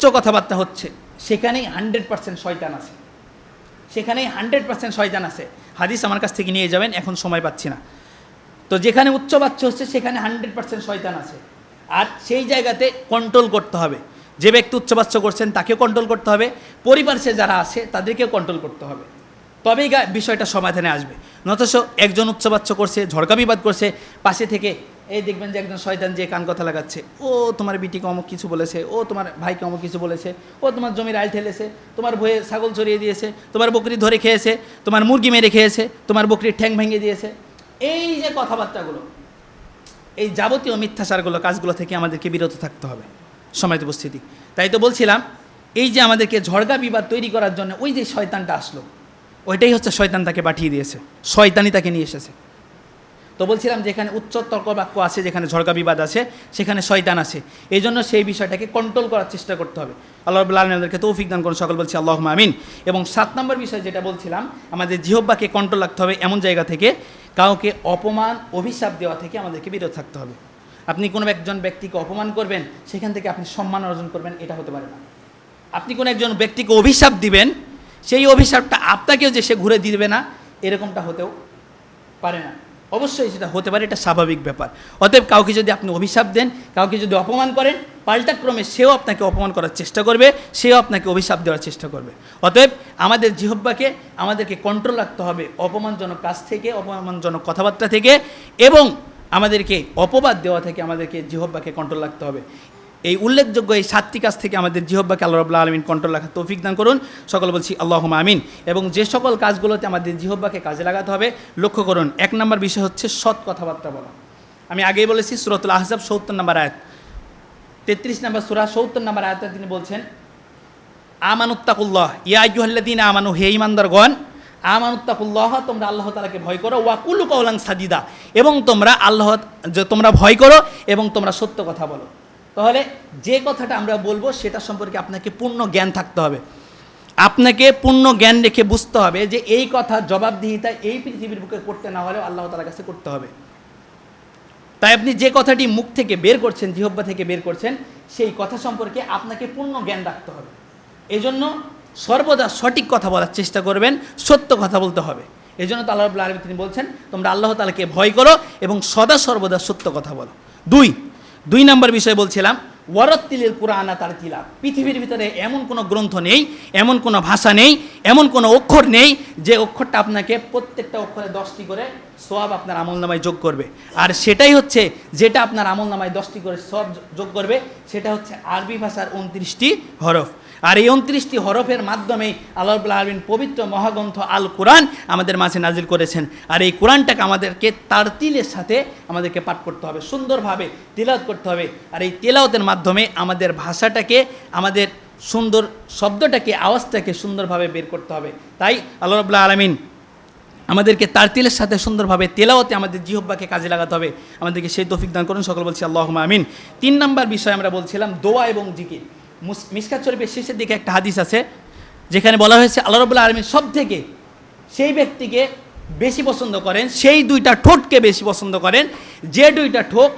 উচ্চ কথাবার্তা হচ্ছে। সেখানেই হান্ড্রেড পার্সেন্ট শয়তান আছে। সেখানেই হান্ড্রেড পার্সেন্ট শয়তান আছে। হাদিস আমার কাছ থেকে নিয়ে যাবেন, এখন সময় পাচ্ছি না। তো যেখানে উচ্চবাচ্য হচ্ছে, সেখানে হান্ড্রেড পার্সেন্ট শয়তান আছে। আর সেই জায়গাতে কন্ট্রোল করতে হবে। যে ব্যক্তি উচ্চবাচ্য করছেন, তাকেও কন্ট্রোল করতে হবে। পরিবারে যারা আছে, তাদেরকেও কন্ট্রোল করতে হবে। তবেই বিষয়টা সমাধানে আসবে। নতস একজন উচ্চবাচ্য করছে, ঝড়কা বিবাদ করছে, পাশে থেকে এই দেখবেন যে একজন শয়তান যে কান কথা লাগাচ্ছে। ও তোমার বিটিকে অমুক কিছু বলেছে, ও তোমার ভাইকে অমুক কিছু বলেছে, ও তোমার জমির আইল ঠেলেছে, তোমার ভয়ে ছাগল চড়িয়ে দিয়েছে, তোমার বকরি ধরে খেয়েছে, তোমার মুরগি মেরে খেয়েছে, তোমার বকরির ঠ্যাং ভেঙে দিয়েছে। এই যে কথাবার্তাগুলো, এই যাবতীয় মিথ্যাচারগুলো, কাজগুলো থেকে আমাদেরকে বিরত থাকতে হবে সময়ত উপস্থিতি। তাই তো বলছিলাম, এই যে আমাদেরকে ঝড়গা বিবাদ তৈরি করার জন্য ওই যে শয়তানটা আসলো, ওইটাই হচ্ছে শয়তান তাকে পাঠিয়ে দিয়েছে, শয়তানই তাকে নিয়ে এসেছে। তো বলছিলাম যেখানে উচ্চ তর্ক বাক্য আছে, যেখানে ঝড়কা বিবাদ আছে, সেখানে শয়তান আছে। এই জন্য সেই বিষয়টাকে কন্ট্রোল করার চেষ্টা করতে হবে। আল্লাহ রবুল্লা আলমীদেরকে তৌফিক দান করুন, সকল বলছি আল্লাহ আমিন। এবং সাত নম্বর বিষয় যেটা বলছিলাম, আমাদের জিহব্বাকে কন্ট্রোল রাখতে হবে এমন জায়গা থেকে, কাউকে অপমান, অভিশাপ দেওয়া থেকে আমাদেরকে বিরত থাকতে হবে। আপনি কোনো একজন ব্যক্তিকে অপমান করবেন, সেখান থেকে আপনি সম্মান অর্জন করবেন, এটা হতে পারে না। আপনি কোনো একজন ব্যক্তিকে অভিশাপ দিবেন, সেই অভিশাপটা আপনাকেও যে সে ঘুরে দিবে না, এরকমটা হতেও পারে না। অবশ্যই সেটা হতে পারে, এটা স্বাভাবিক ব্যাপার। অতএব কাউকে যদি আপনি অভিশাপ দেন, কাউকে যদি অপমান করেন পাল্টাক্রমে সেও আপনাকে অপমান করার চেষ্টা করবে, সেও আপনাকে অভিশাপ দেওয়ার চেষ্টা করবে। অতএব আমাদের জিহব্বাকে আমাদেরকে কন্ট্রোল রাখতে হবে অপমানজনক কাজ থেকে, অপমানজনক কথাবার্তা থেকে, এবং আমাদেরকে অপবাদ দেওয়া থেকে আমাদেরকে জিহব্বাকে কন্ট্রোল রাখতে হবে। এই উল্লেখযোগ্য এই সাতটি কাজ থেকে আমাদের জিহব্বাকে আল্লাহ রবুল্লা আলমিন কন্ট্রোল রাখার তৌফিক দান করুন। সকল বলছি আল্লাহ আমিন। এবং যে সকল কাজগুলোতে আমাদের জিহব্বাকে কাজে লাগাতে হবে, লক্ষ্য করুন, এক নম্বর বিষয় হচ্ছে সৎ কথাবার্তা বলা। আমি আগেই বলেছি, সুরতুল আহজাব সত্তর নম্বর আয়াত। তেত্রিশ নম্বর সুরা সত্তর নম্বর আয়াতে তিনি বলছেন, আমানুত্তাকুল্লাহ। ইয়া আইয়ুহাল্লাদিন আমানু, হে ইমানদার ইমানদারগণ আমানুত্তাকুল্লাহ। তোমরা আল্লাহ তালাকে ভয় করো ওয়াকুলু কৌলাং সাদিদা। এবং তোমরা আল্লাহ তোমরা ভয় করো এবং তোমরা সত্য কথা বলো। তাহলে যে কথাটা আমরা বলব সেটা সম্পর্কে আপনাকে পূর্ণ জ্ঞান থাকতে হবে। আপনাকে পূর্ণ জ্ঞান রেখে বুঝতে হবে যে এই কথা জবাবদিহিতা এই পৃথিবীর বুকে করতে না হলেও আল্লাহ তালার কাছে করতে হবে। তাই আপনি যে কথাটি মুখ থেকে বের করছেন জিহব্বা থেকে বের করছেন, সেই কথা সম্পর্কে আপনাকে পূর্ণ জ্ঞান রাখতে হবে। এজন্য সর্বদা সঠিক কথা বলার চেষ্টা করবেন, সত্য কথা বলতে হবে। এই জন্য তো আল্লাহ তিনি বলছেন, তোমরা আল্লাহ তালাকে ভয় করো এবং সদা সর্বদা সত্য কথা বলো। দুই দুই নম্বর বিষয় বলছিলাম ওয়ারত্তিলের কোরআনা তার তিলা পৃথিবীর ভিতরে এমন কোনো গ্রন্থ নেই, এমন কোনো ভাষা নেই, এমন কোনো অক্ষর নেই যে অক্ষরটা আপনাকে প্রত্যেকটা অক্ষরে দশটি করে সব আপনার আমল নামায় যোগ করবে। আর সেটাই হচ্ছে যেটা আপনার আমল নামায় দশটি করে সব যোগ করবে, সেটা হচ্ছে আরবি ভাষার উনত্রিশটি হরফ। আর এই উনত্রিশটি হরফের মাধ্যমে আল্লাহ আলমিন পবিত্র মহাগ্রন্থ আল কোরআন আমাদের মাঝে নাজিল করেছেন। আর এই কোরআনটাকে আমাদেরকে তার তিলের সাথে আমাদেরকে পাঠ করতে হবে, সুন্দরভাবে তিলাওয়াত করতে হবে। আর এই তেলাওতের মাধ্যমে আমাদের ভাষাটাকে, আমাদের সুন্দর শব্দটাকে, আওয়াজটাকে সুন্দরভাবে বের করতে হবে। তাই আল্লাহ রবুল্লাহ আলমিন আমাদেরকে তার তিলের সাথে সুন্দরভাবে তেলাওতে আমাদের জিহব্বাকে কাজে লাগাতে হবে। আমাদেরকে সেই তৌফিক দান করুন, সকল বলছি আল্লাহ আমিন। তিন নম্বর বিষয় আমরা বলছিলাম দোয়া এবং জিকির। মিসকাত শরীফের শেষের দিকে একটা হাদিস আছে, যেখানে বলা হয়েছে, আল্লাহ রবুল্লাহ আলমিন সব থেকে সেই ব্যক্তিকে বেশি পছন্দ করেন, সেই দুইটা ঠোঁটকে বেশি পছন্দ করেন, যে দুইটা ঠোঁট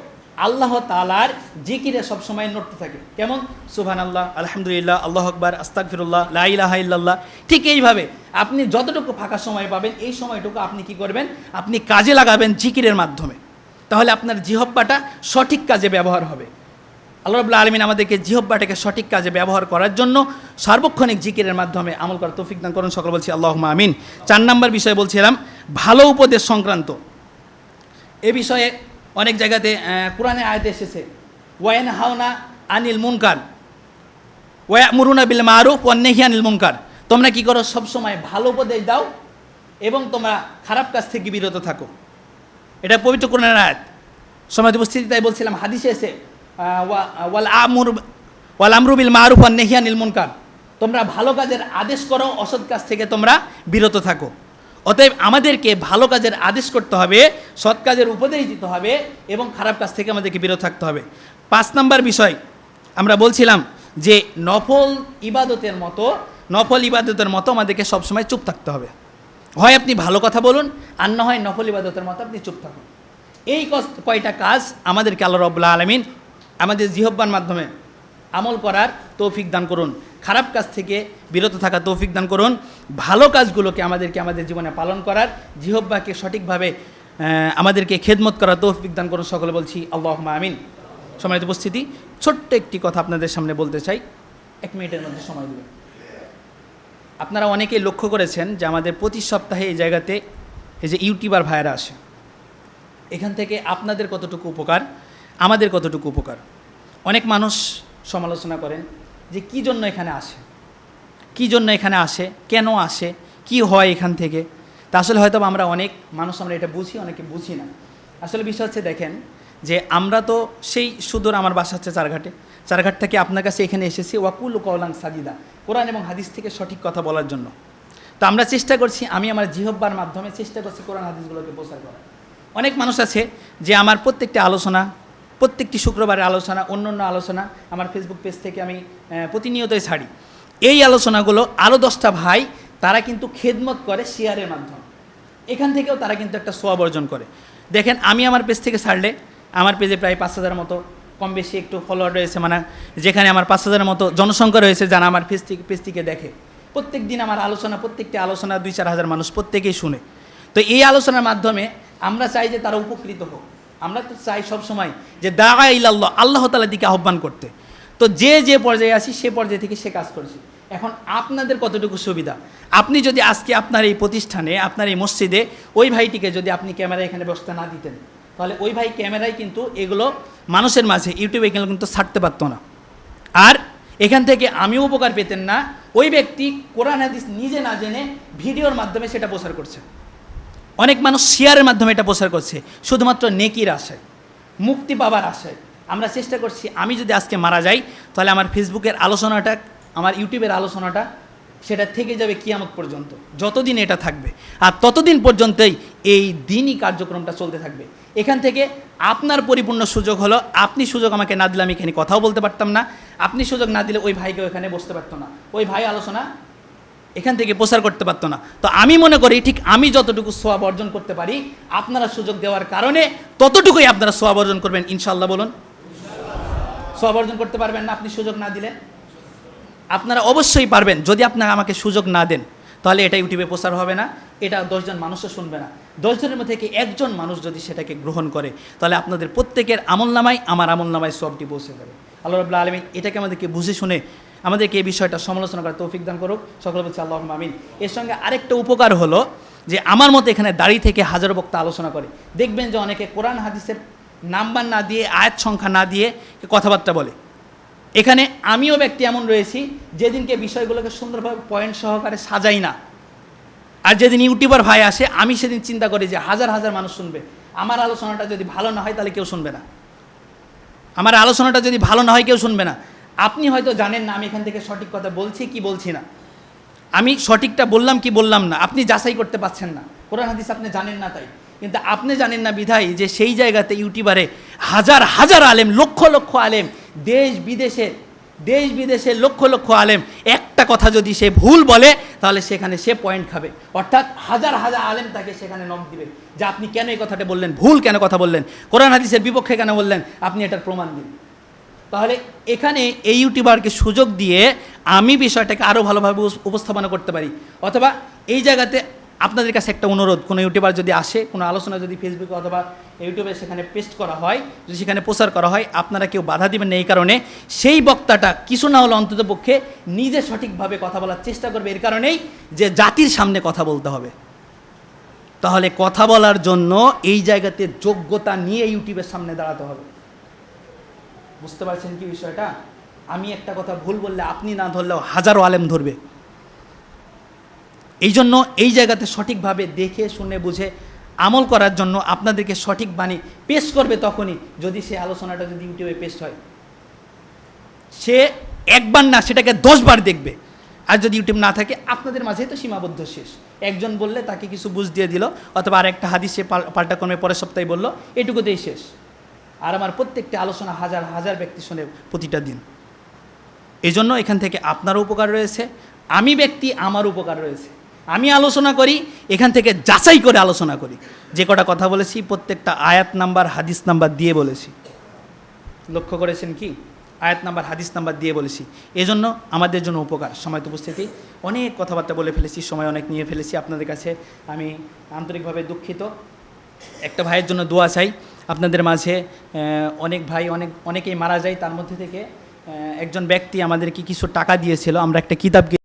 আল্লাহ তালার জিকিরে সবসময় নড়তে থাকে। কেমন? সুবহান আল্লাহ আলহামদুলিল্লাহ, আল্লাহ আকবর আস্তাক ফিরুল্লাহ লাইলাহা ইল্লাল্লাহ। ঠিক এইভাবে আপনি যতটুকু ফাঁকা সময় পাবেন, এই সময়টুকু আপনি কি করবেন? আপনি কাজে লাগাবেন জিকিরের মাধ্যমে। তাহলে আপনার জিহব্বাটা সঠিক কাজে ব্যবহার হবে। আল্লাহ রবুল্লা আলমিন আমাদেরকে জিহব্বাটাকে সঠিক কাজে ব্যবহার করার জন্য সার্বক্ষণিক জিকিরের মাধ্যমে আমল করার তৌফিক দান করুন। সকল বলছি আল্লাহ আমিন। চার নম্বর বিষয়ে বলছিলাম, ভালো উপদেশ সংক্রান্ত। এ বিষয়ে অনেক জায়গাতে কোরআনে আয়তে এসেছে ওয়াইন হাওনা আনিল মুনকার ওয়া মুরুনা বিল মারুফ ওয়ান্নেহি আনিল মুনকার। তোমরা কি করো, সবসময় ভালো উপদেশ দাও এবং তোমরা খারাপ কাজ থেকে বিরত থাকো। এটা পবিত্র কোরআনের আয়াত। সময় উপস্থিতি তাই বলছিলাম, হাদিসে এসে ওয়াল আমুর, ওয়াল আমরু বিল মারুফ ওয়ান্নেহি আনিল মুনকার। তোমরা ভালো কাজের আদেশ করো, অসৎ কাজ থেকে তোমরা বিরত থাকো। অতএব আমাদেরকে ভালো কাজের আদেশ করতে হবে, সৎ কাজের উপদেশ দিতে হবে এবং খারাপ কাজ থেকে আমাদেরকে বিরত থাকতে হবে। পাঁচ নাম্বার বিষয়, আমরা বলছিলাম যে নফল ইবাদতের মতো, নফল ইবাদতের মতো আমাদেরকে সবসময় চুপ থাকতে হবে। হয় আপনি ভালো কথা বলুন, আর না হয় নফল ইবাদতের মতো আপনি চুপ থাকুন। এই কয়টা কাজ আমাদেরকে আল্লাহ রব্লা আলমিন আমাদের জিহব্বার মাধ্যমে আমল করার তৌফিক দান করুন। খারাপ কাজ থেকে বিরত থাকা তৌফিক দান করুন। ভালো কাজগুলোকে আমাদেরকে আমাদের জীবনে পালন করার জিহব্বাকে সঠিকভাবে আমাদেরকে খেদমত করার তৌফিক দান করুন সকলে বলছি আল্লাহ আমিন। সম্মানিত উপস্থিতি, ছোট্ট একটি কথা আপনাদের সামনে বলতে চাই। এক মিনিটের মধ্যে সময় দেবেন আপনারা অনেকেই লক্ষ্য করেছেন যে আমাদের প্রতি সপ্তাহে এই জায়গাতে এই যে ইউটিউবার ভাইয়েরা আসে। এখান থেকে আপনাদের কতটুকু উপকার? আমাদের কতটুকু উপকার? অনেক মানুষ সমালোচনা করেন যে কি জন্য এখানে আসে? কি জন্য এখানে আসে? কেন আসে? কি হয় এখান থেকে? তা আসলে হয়তো আমরা অনেক মানুষ আমরা এটা বুঝি, অনেকে বুঝি না। আসলে বিষয় হচ্ছে দেখেন যে আমরা তো সেই সুদূর আমার বাসা হচ্ছে চারঘাটে। চারঘাট থেকে আপনার কাছে এখানে এসেছি, ওয়াকুল কৌলাং সাজিদা, কোরআন এবং হাদিস থেকে সঠিক কথা বলার জন্য। তো আমরা চেষ্টা করছি, আমি আমার জিহব্বার মাধ্যমে চেষ্টা করছি কোরআন হাদিসগুলোকে প্রচার করার। অনেক মানুষ আছে যে আমার প্রত্যেকটা আলোচনা প্রত্যেকটি শুক্রবারের আলোচনা অন্য অন্য আলোচনা আমার ফেসবুক পেজ থেকে আমি প্রতিনিয়তই ছাড়ি। এই আলোচনাগুলো আরও দশটা ভাই, তারা কিন্তু খেদমত করে শেয়ারের মাধ্যমে। এখান থেকেও তারা কিন্তু একটা সোয়াব অর্জন করে। দেখেন, আমি আমার পেজ থেকে ছাড়লে, আমার পেজে প্রায় পাঁচ হাজার মতো কম বেশি একটু ফলোয়ার রয়েছে মানে যেখানে আমার পাঁচ হাজারের মতো জনসংখ্যা রয়েছে যারা আমার পেজ থেকে পেজ পেজটিকে দেখে। প্রত্যেক দিন আমার আলোচনা, প্রত্যেকটি আলোচনা দুই চার হাজার মানুষ প্রত্যেকেই শুনে। তো এই আলোচনার মাধ্যমে আমরা চাই যে তারা উপকৃত হোক। আমরা তো চাই সব সময় যে দা ইল্লাল্লাহ আল্লাহ তালার দিকে আহ্বান করতে। তো যে যে পর্যায়ে আসি সে পর্যায়ে থেকে সে কাজ করছি। এখন আপনাদের কতটুকু সুবিধা? আপনি যদি আজকে আপনার এই প্রতিষ্ঠানে, আপনার এই মসজিদে ওই ভাইটিকে যদি আপনি ক্যামেরা এখানে ব্যবস্থা না দিতেন, তাহলে ওই ভাই ক্যামেরায় কিন্তু এগুলো মানুষের মাঝে, ইউটিউবে এগুলো কিন্তু ছাড়তে পারতো না। আর এখান থেকে আমিও উপকার পেতেন না, ওই ব্যক্তি কোরআন হাদিস নিজে না জেনে ভিডিওর মাধ্যমে সেটা প্রচার করছে। অনেক মানুষ শেয়ারের মাধ্যমে এটা প্রচার করছে। শুধুমাত্র নেকির আশায়, মুক্তি পাবার আশায়। আমরা চেষ্টা করছি, আমি যদি আজকে মারা যাই, তাহলে আমার ফেসবুকের আলোচনাটা, আমার ইউটিউবের আলোচনাটা, সেটা থেকে যাবে কিয়ামত পর্যন্ত। যতদিন এটা থাকবে, আর ততদিন পর্যন্তই এই দিনই কার্যক্রমটা চলতে থাকবে। এখান থেকে আপনার পরিপূর্ণ সুযোগ হলো, আপনি সুযোগ আমাকে না দিলে আমি এখানে কথাও বলতে পারতাম না। আপনি সুযোগ না দিলে ওই ভাইকেও এখানে বসতে পারতো না। ওই ভাই আলোচনা এখান থেকে প্রচার করতে পারতো না। তো আমি মনে করি ঠিক আমি যতটুকু সোয়াব অর্জন করতে পারি, আপনারা সুযোগ দেওয়ার কারণে ততটুকুই আপনারা সোয়াব অর্জন করবেন ইনশাল্লাহ বলুন। সোয়াব অর্জন করতে পারবেন না, আপনি সুযোগ না দিলে। আপনারা অবশ্যই পারবেন, যদি আপনারা আমাকে সুযোগ না দেন, তাহলে এটা ইউটিউবে প্রচার হবে না, এটা দশজন মানুষও শুনবে না। দশজনের মধ্যে থেকে একজন মানুষ যদি সেটাকে গ্রহণ করে, তাহলে আপনাদের প্রত্যেকের আমল নামায় আমার আমল নামায় সবটি পৌঁছে যাবে। আল্লাহ রবুল্লা আলমিন এটাকে আমাদেরকে বুঝে শুনে আমাদেরকে এই বিষয়টা সমালোচনা করার তৌফিক দান করুক। সকলে বলছে আল্লাহ আমিন। এর সঙ্গে আরেকটা উপকার হলো যে, আমার মতো এখানে দাঁড়িয়ে থেকে হাজারো বক্তা আলোচনা করে। দেখবেন যে অনেকে কোরআন, হাদিসের নাম্বার না দিয়ে, আয়াত সংখ্যা না দিয়ে কথাবার্তা বলে। এখানে আমিও ব্যক্তি এমন রয়েছি, যেদিনকে বিষয়গুলোকে সুন্দরভাবে পয়েন্ট সহকারে সাজাই না। আর যেদিন ইউটিউবার ভাই আসে, আমি সেদিন চিন্তা করি যে, হাজার হাজার মানুষ শুনবে। আমার আলোচনাটা যদি ভালো না হয়, তাহলে কেউ শুনবে না। আমার আলোচনাটা যদি ভালো না হয়, কেউ শুনবে না। আপনি হয়তো জানেন না, আমি এখান থেকে সঠিক কথা বলছি কি বলছি না। আমি সঠিকটা বললাম কি বললাম না, আপনি যাচাই করতে পারছেন না। কোরআন হাদিস আপনি জানেন না তাই। কিন্তু আপনি জানেন না বিধায় যে সেই জায়গাতে ইউটিউবারে হাজার হাজার আলেম, লক্ষ লক্ষ আলেম, দেশ বিদেশে দেশ বিদেশে লক্ষ লক্ষ আলেম, একটা কথা যদি সে ভুল বলে, তাহলে সেখানে সে পয়েন্ট খাবে। অর্থাৎ হাজার হাজার আলেম তাকে সেখানে নক দিবে যে আপনি কেন এই কথাটা বললেন, ভুল কেন কথা বললেন? কোরআন হাদিসের বিপক্ষে কেন বললেন? আপনি এটার প্রমাণ দিন। তাহলে এখানে এই ইউটিউবারকে সুযোগ দিয়ে আমি বিষয়টাকে আরও ভালোভাবে উপস্থাপনা করতে পারি। অথবা এই জায়গাতে আপনাদের কাছে একটা অনুরোধ, কোনো ইউটিউবার যদি আসে, কোনো আলোচনা যদি ফেসবুকে অথবা ইউটিউবে সেখানে পেস্ট করা হয়, যদি সেখানে প্রচার করা হয়, আপনারা কেউ বাধা দিবেন না এই কারণে। সেই বক্তাটা কিছু না হলে অন্তত পক্ষে নিজে সঠিকভাবে কথা বলার চেষ্টা করবে। এর কারণেই যে জাতির সামনে কথা বলতে হবে। তাহলে কথা বলার জন্য এই জায়গাতে যোগ্যতা নিয়ে ইউটিউবের সামনে দাঁড়াতে হবে। বুঝতে পারছেন কি বিষয়টা? আমি একটা কথা ভুল বললে আপনি না ধরলেও হাজারো আলেম ধরবে। এই জন্য এই জায়গাতে সঠিকভাবে দেখে, শুনে, বুঝে, আমল করার জন্য আপনাদেরকে সঠিক বাণী পেশ করবে তখনই, যদি সে আলোচনাটা যদি ইউটিউবে পেশ হয়। সে একবার না, সেটাকে দশবার দেখবে। আর যদি ইউটিউব না থাকে, আপনাদের মাঝেই তো সীমাবদ্ধ শেষ। একজন বললে তাকে কিছু বুঝ দিয়ে দিল, অথবা আর একটা হাদিস সে পাল্টা কর্মে পরের সপ্তাহে বলল, এটুকুতেই শেষ। আর আমার প্রত্যেকটা আলোচনা হাজার হাজার ব্যক্তি শোনে প্রতিটা দিন। এই জন্য এখান থেকে আপনারও উপকার রয়েছে, আমি ব্যক্তি আমার উপকার রয়েছে। আমি আলোচনা করি, এখান থেকে যাচাই করে আলোচনা করি। যে কটা কথা বলেছি, প্রত্যেকটা আয়াত নাম্বার, হাদিস নাম্বার দিয়ে বলেছি। লক্ষ্য করেছেন কি? আয়াত নাম্বার, হাদিস নাম্বার দিয়ে বলেছি। এজন্য আমাদের জন্য উপকার। সময় উপস্থিতি। অনেক কথাবার্তা বলে ফেলেছি, সময় অনেক নিয়ে ফেলেছি আপনাদের কাছে। আমি আন্তরিকভাবে দুঃখিত। একটা ভাইয়ের জন্য দোয়া চাই। আপনাদের মাঝে অনেক ভাই, অনেক, অনেকেই মারা যায়। তার মধ্যে থেকে একজন ব্যক্তি আমাদেরকে কিছু টাকা দিয়েছিল। আমরা একটা কিতাব